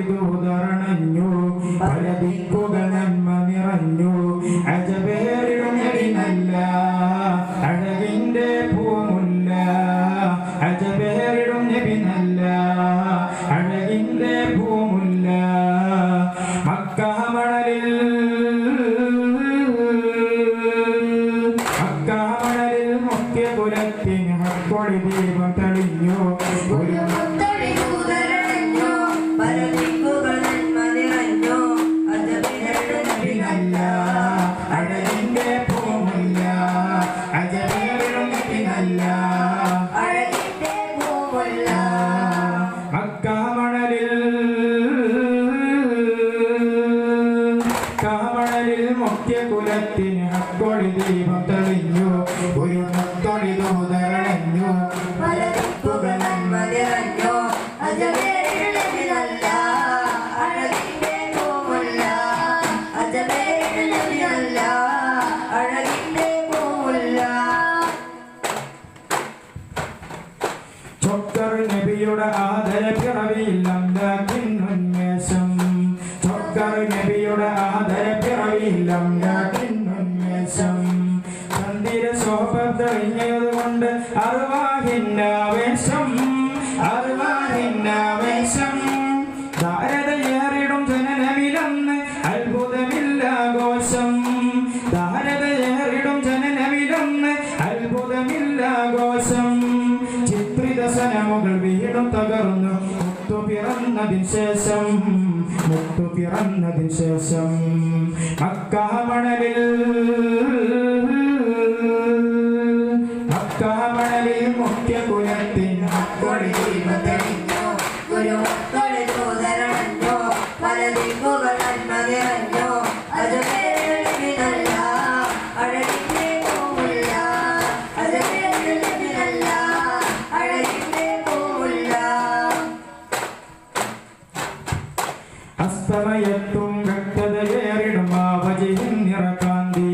ಇದು ಉದಾಹರಣೆ അഴകിന്റെ അക്കൊടി അജബിരടും തെളിഞ്ഞു. ഒരു നത്തൊടി തോതരണഞ്ഞു നബിയുടെ ആദര നബിയുടെ ആദര തെളിഞ്ഞതുകൊണ്ട് അറിവാഹിന്നാവേശം അറിവാഹിന്നാവേശം. ധാരതയേറിടും ജനനമിലൊന്ന് അത്ഭുതമില്ലാഘോഷം. ധാരതയേറിടും ജനനമിലൊന്ന് അത്ഭുതമില്ലാഘോഷം. ചിത്രിദശനമുകൾ വീടും തകർന്നു മുത്തു പിറന്നതിന് ശേഷം മുത്തു പിറന്നതിന് ശേഷം മക്കാമണലിൽ അസ്തമയത്തും വ്യക്തതയേറിടും ആ വജിഹിൻ നിറകാന്തി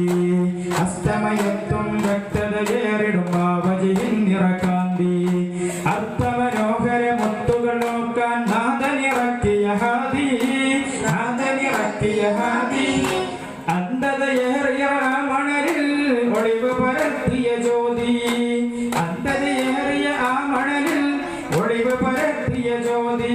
അസ്തമയത്തും വ്യക്തതയേറിടും ആ വജിഹിൻ നിറകാന്തി അർത്ഥമനോഹര മുത്തുകൾ നോക്കാൻ നാദനിറക്കിയ ഹാദി നാദനിറക്കിയ ഹാദി. അന്ധതയേറിയ മണലിൽ ഒളിവ് പരത്തിയ ജ്യോതി. അന്ധതയേറിയ ആ മണലിൽ ഒളിവ് പരത്തിയ ജ്യോതി.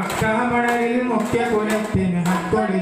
മക്കാമണലിൽ മുഖ്യ കുലത്തിന് ഹക്കൊളി